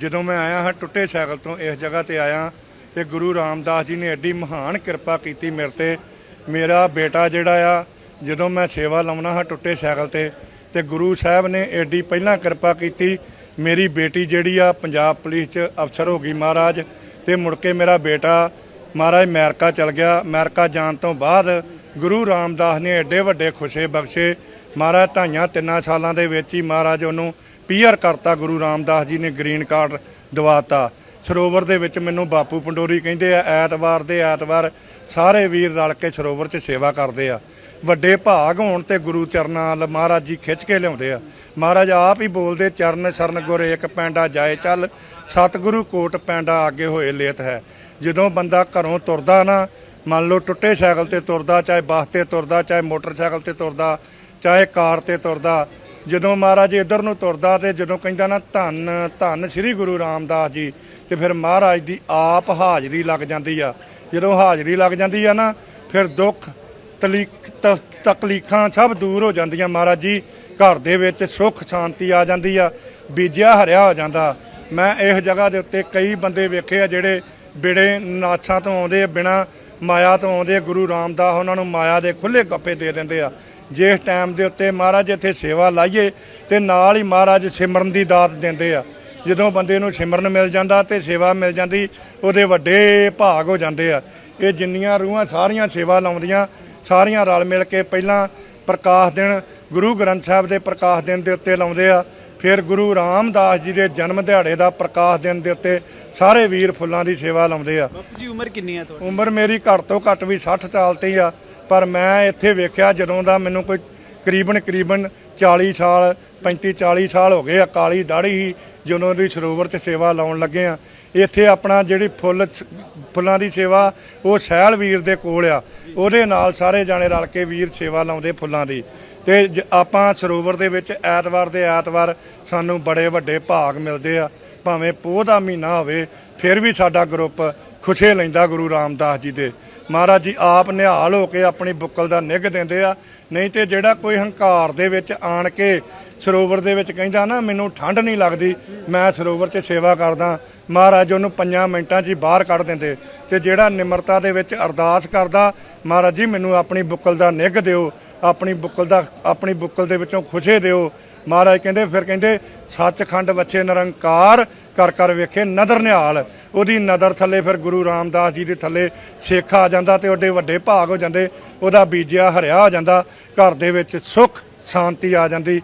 ਜਦੋਂ ਮੈਂ ਆਇਆ ਹਾਂ ਟੁੱਟੇ ਸਾਈਕਲ ਤੋਂ, ਇਸ ਜਗ੍ਹਾ ਤੇ ਆਇਆ ਤੇ ਗੁਰੂ ਰਾਮਦਾਸ ਜੀ ਨੇ ਐਡੀ ਮਹਾਨ ਕਿਰਪਾ ਕੀਤੀ ਮੇਰੇ ਤੇ। ਮੇਰਾ ਬੇਟਾ ਜਿਹੜਾ ਆ, ਜਦੋਂ ਮੈਂ ਸੇਵਾ ਲਾਉਣਾ ਹਾਂ ਟੁੱਟੇ ਸਾਈਕਲ ਤੇ ਤੇ ਗੁਰੂ ਸਾਹਿਬ ਨੇ ਐਡੀ ਪਹਿਲਾਂ ਕਿਰਪਾ ਕੀਤੀ, ਮੇਰੀ ਬੇਟੀ ਜਿਹੜੀ ਆ ਪੰਜਾਬ ਪੁਲਿਸ 'ਚ ਅਫਸਰ ਹੋ ਗਈ ਮਹਾਰਾਜ, ਤੇ ਮੁੜ ਕੇ ਮੇਰਾ ਬੇਟਾ ਮਹਾਰਾਜ ਅਮਰੀਕਾ ਚਲ ਗਿਆ। ਅਮਰੀਕਾ ਜਾਣ ਤੋਂ ਬਾਅਦ ਗੁਰੂ ਰਾਮਦਾਸ ਨੇ ਐਡੇ ਵੱਡੇ ਖੁਸ਼ੇ ਬਖਸ਼ੇ, ਮਹਾਰਾਜ ਢਾਈਆਂ ਤਿੰਨਾਂ ਸਾਲਾਂ ਦੇ ਵਿੱਚ ਹੀ ਮਹਾਰਾਜ ਉਹਨੂੰ ਪੀਆਰ ਕਰਤਾ ਗੁਰੂ ਰਾਮਦਾਸ ਜੀ ਨੇ ਗ੍ਰੀਨ ਕਾਰਡ ਦਵਾਤਾ। ਸਰੋਵਰ ਦੇ ਵਿੱਚ ਮੈਨੂੰ ਬਾਪੂ ਪੰਡੋਰੀ ਕਹਿੰਦੇ ਆ, ਐਤਵਾਰ ਦੇ ਐਤਵਾਰ ਸਾਰੇ ਵੀਰ ਰਲ ਕੇ ਸਰੋਵਰ 'ਚ ਸੇਵਾ ਕਰਦੇ ਆ। ਵੱਡੇ ਭਾਗ ਹੋਣ ਤੇ ਗੁਰੂ ਚਰਨਾਂ ਵੱਲ ਮਹਾਰਾਜ ਜੀ ਖਿੱਚ ਕੇ ਲਿਆਉਂਦੇ ਆ। ਮਹਾਰਾਜ ਆਪ ਹੀ ਬੋਲਦੇ, ਚਰਨ ਸਰਨ ਗੁਰ ਇੱਕ ਪੈਂਡਾ ਜਾਏ ਚੱਲ, ਸਤਿਗੁਰੂ ਕੋਟ ਪੈਂਡਾ ਅੱਗੇ ਹੋਏ ਲੇਤ ਹੈ। ਜਦੋਂ ਬੰਦਾ ਘਰੋਂ ਤੁਰਦਾ ਨਾ, ਮੰਨ ਲਓ ਟੁੱਟੇ ਸਾਈਕਲ ਤੇ ਤੁਰਦਾ, ਚਾਹੇ ਬੱਸ ਤੇ ਤੁਰਦਾ, ਚਾਹੇ ਮੋਟਰਸਾਈਕਲ ਤੇ ਤੁਰਦਾ, ਚਾਹੇ ਕਾਰ ਤੇ ਤੁਰਦਾ ਜਦੋਂ ਮਹਾਰਾਜ ਇੱਧਰ ਨੂੰ ਤੁਰਦਾ ਤੇ ਜਦੋਂ ਕਹਿੰਦਾ ਨਾ ਧੰਨ ਧੰਨ ਸ੍ਰੀ ਗੁਰੂ ਰਾਮਦਾਸ ਜੀ, ਤੇ ਫਿਰ ਮਹਾਰਾਜ ਦੀ ਆਪ ਹਾਜ਼ਰੀ ਲੱਗ ਜਾਂਦੀ ਆ। ਜਦੋਂ ਹਾਜ਼ਰੀ ਲੱਗ ਜਾਂਦੀ ਆ ਨਾ, ਫਿਰ ਦੁੱਖ, ਤਲੀਕ, ਤ- ਤਕਲੀਫਾਂ ਸਭ ਦੂਰ ਹੋ ਜਾਂਦੀਆਂ ਮਹਾਰਾਜ ਜੀ। ਘਰ ਦੇ ਵਿੱਚ ਸੁੱਖ, ਸ਼ਾਂਤੀ ਆ ਜਾਂਦੀ ਆ, ਬੀਜਿਆ ਹਰਿਆ ਹੋ ਜਾਂਦਾ। ਮੈਂ ਇਸ ਜਗ੍ਹਾ ਦੇ ਉੱਤੇ ਕਈ ਬੰਦੇ ਵੇਖੇ ਆ ਜਿਹੜੇ ਬਿੜੇ ਨਾਛਾਂ ਤੋਂ ਆਉਂਦੇ ਆ ਬਿਨਾ ਮਾਇਆ ਤੋਂ ਆਉਂਦੇ ਗੁਰੂ ਰਾਮਦਾਸ ਉਹਨਾਂ ਨੂੰ ਮਾਇਆ ਦੇ ਖੁੱਲੇ ਗੱਪੇ ਦੇ ਦਿੰਦੇ ਆ। ਜਿਸ ਟਾਈਮ ਦੇ ਉੱਤੇ ਮਹਾਰਾਜ ਇੱਥੇ ਸੇਵਾ ਲਾਈਏ ਤੇ ਨਾਲ ਹੀ ਮਹਾਰਾਜ ਸਿਮਰਨ ਦੀ ਦਾਤ ਦਿੰਦੇ ਆ। ਜਦੋਂ ਬੰਦੇ ਨੂੰ ਸਿਮਰਨ ਮਿਲ ਜਾਂਦਾ ਤੇ ਸੇਵਾ ਮਿਲ ਜਾਂਦੀ, ਉਹਦੇ ਵੱਡੇ ਭਾਗ ਹੋ ਜਾਂਦੇ ਆ। ਇਹ ਜਿੰਨੀਆਂ ਰੂਹਾਂ ਸਾਰੀਆਂ ਸੇਵਾ ਲਾਉਂਦੀਆਂ, ਸਾਰੀਆਂ ਰਲ ਮਿਲ ਕੇ ਪਹਿਲਾਂ ਪ੍ਰਕਾਸ਼ ਦਿਨ ਗੁਰੂ ਗ੍ਰੰਥ ਸਾਹਿਬ ਦੇ ਪ੍ਰਕਾਸ਼ ਦਿਨ ਦੇ ਉੱਤੇ ਲਾਉਂਦੇ ਆ। ਫਿਰ ਗੁਰੂ ਰਾਮਦਾਸ ਜੀ ਦੇ ਜਨਮ ਦਿਹਾੜੇ ਦਾ ਪ੍ਰਕਾਸ਼ ਦਿਨ ਦੇ ਉੱਤੇ ਸਾਰੇ ਵੀਰ ਫੁੱਲਾਂ ਦੀ ਸੇਵਾ ਲਾਉਂਦੇ ਆ। ਬਾਪੂ ਜੀ ਉਮਰ ਕਿੰਨੀ ਹੈ ਤੁਹਾਡੀ? ਉਮਰ ਮੇਰੀ ਘੱਟ ਤੋਂ ਘੱਟ ਵੀ 60 ਸਾਲ ਤੇ ਆ ਪਰ ਮੈਂ ਇੱਥੇ ਵੇਖਿਆ ਜਦੋਂ ਦਾ ਮੈਨੂੰ ਕੋਈ ਕਰੀਬਨ ਕਰੀਬਨ 40 ਸਾਲ 35 40 ਸਾਲ ਹੋ ਗਏ ਆ ਕਾਲੀ ਦਾੜੀ ਹੀ ਜਦੋਂ ਦੀ ਸਰੋਵਰ 'ਚ ਸੇਵਾ ਲਾਉਣ ਲੱਗੇ ਆ। ਇੱਥੇ ਆਪਣਾ ਜਿਹੜੀ ਫੁੱਲ ਫੁੱਲਾਂ ਦੀ ਸੇਵਾ ਉਹ ਸਹਿਲ ਵੀਰ ਦੇ ਕੋਲ ਆ। ਉਹਦੇ ਨਾਲ ਸਾਰੇ ਜਾਣੇ ਰਲ ਕੇ ਵੀਰ ਸੇਵਾ ਲਾਉਂਦੇ ਫੁੱਲਾਂ ਦੀ। ਤੇ ਜ- ਆਪਾਂ ਸਰੋਵਰ ਦੇ ਵਿੱਚ ਐਤਵਾਰ ਦੇ ਐਤਵਾਰ ਸਾਨੂੰ ਬੜੇ ਵੱਡੇ ਭਾਗ ਮਿਲਦੇ ਆ। ਭਾਵੇਂ ਪੋਹ ਦਾ ਮਹੀਨਾ ਹੋਵੇ, ਫਿਰ ਵੀ ਸਾਡਾ ਗਰੁੱਪ ਖੁਸ਼ੇ ਲੈਂਦਾ ਗੁਰੂ ਰਾਮਦਾਸ ਜੀ ਦੇ। ਮਹਾਰਾਜ ਜੀ ਆਪ ਨਿਹਾਲ ਹੋ ਕੇ ਆਪਣੀ ਬੁੱਕਲ ਦਾ ਨਿੱਘ ਦਿੰਦੇ ਆ। ਨਹੀਂ ਤੇ ਜਿਹੜਾ ਕੋਈ ਹੰਕਾਰ ਦੇ ਵਿੱਚ ਆਣ ਕੇ ਸਰੋਵਰ ਦੇ ਵਿੱਚ ਕਹਿੰਦਾ ਨਾ, ਮੈਨੂੰ ਠੰਡ ਨਹੀਂ ਲੱਗਦੀ, ਮੈਂ ਸਰੋਵਰ 'ਚ ਸੇਵਾ ਕਰਦਾ ਮਹਾਰਾਜ ਉਹਨੂੰ ਪੰਜਾਂ ਮਿੰਟਾਂ 'ਚ ਹੀ ਬਾਹਰ ਕੱਢ ਦਿੰਦੇ। ਤੇ ਜਿਹੜਾ ਨਿਮਰਤਾ ਦੇ ਵਿੱਚ ਅਰਦਾਸ ਕਰਦਾ, ਮਹਾਰਾਜ ਜੀ, ਮੈਨੂੰ ਆਪਣੀ ਬੁੱਕਲ ਦਾ ਨਿੱਘ ਦਿਓ। ਆਪਣੀ ਬੁੱਕਲ ਦਾ, ਆਪਣੀ ਬੁੱਕਲ ਦੇ ਵਿੱਚੋਂ ਖੁਸ਼ੇ ਦਿਓ। ਮਹਾਰਾਜ ਕਹਿੰਦੇ, ਫਿਰ ਕਹਿੰਦੇ, ਸੱਚਖੰਡ ਬੱਚੇ ਨਿਰੰਕਾਰ ਕਰ ਕਰ ਵੇਖੇ ਨਦਰ ਨਿਹਾਲ। ਉਹਦੀ ਨਦਰ ਥੱਲੇ ਫਿਰ ਗੁਰੂ ਰਾਮਦਾਸ ਜੀ ਦੇ ਥੱਲੇ ਸਿੱਖ ਆ ਜਾਂਦਾ ਤੇ ਉਹਦੇ ਵੱਡੇ ਭਾਗ ਹੋ ਜਾਂਦੇ, ਉਹਦਾ ਬੀਜਿਆ ਹਰਿਆ ਹੋ ਜਾਂਦਾ। ਘਰ ਦੇ ਵਿੱਚ ਸੁੱਖ, ਸ਼ਾਂਤੀ ਆ ਜਾਂਦੀ।